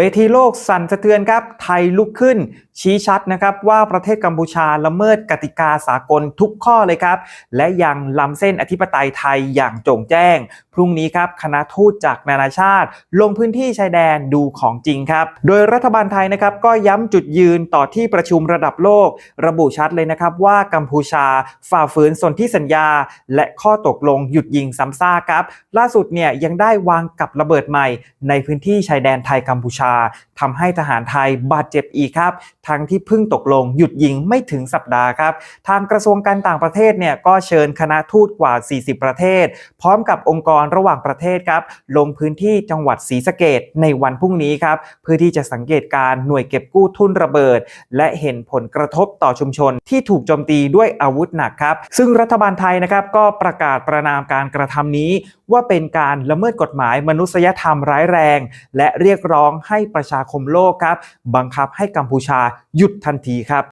เวทีโลกสั่นสะเทือนครับ ไทยลุกขึ้น ชี้ชัดนะครับว่าประเทศกัมพูชาละเมิดกติกาสากลทุกข้อเลยครับ และยังล้ำเส้นอธิปไตยไทยอย่างโจ่งแจ้ง พรุ่งนี้ครับคณะทูตจากนานาชาติ ลงพื้นที่ชายแดนดูของจริงครับ โดยรัฐบาลไทยนะครับก็ย้ำจุดยืนต่อที่ประชุมระดับโลก ระบุชัดเลยนะครับว่ากัมพูชาฝ่าฝืนสนธิสัญญา และข้อตกลงหยุดยิงซ้ำซากครับ ล่าสุดเนี่ยยังได้วางกับระเบิดใหม่ ในพื้นที่ชายแดนไทยกัมพูชา pensar, ทำให้ทหารไทยบาดเจ็บอีกครับ ทั้งที่เพิ่งตกลงหยุดยิงไม่ถึงสัปดาห์ครับ ทางกระทรวงการต่างประเทศเนี่ยก็เชิญคณะทูตกว่า 40 ประเทศ พร้อมกับองค์กรระหว่างประเทศครับ ลงพื้นที่จังหวัดศรีสะเกดในวันพรุ่งนี้ครับ เพื่อที่จะสังเกตการหน่วยเก็บกู้ทุ่นระเบิด และเห็นผลกระทบต่อชุมชนที่ถูกโจมตีด้วยอาวุธหนักครับ ซึ่งรัฐบาลไทยนะครับก็ประกาศประนามการกระทำนี้ ว่าเป็นการละเมิดกฎหมายมนุษยธรรมร้ายแรง และเรียกร้องให้ประชาคมโลกครับบังคับให้กัมพูชาหยุดทันทีครับ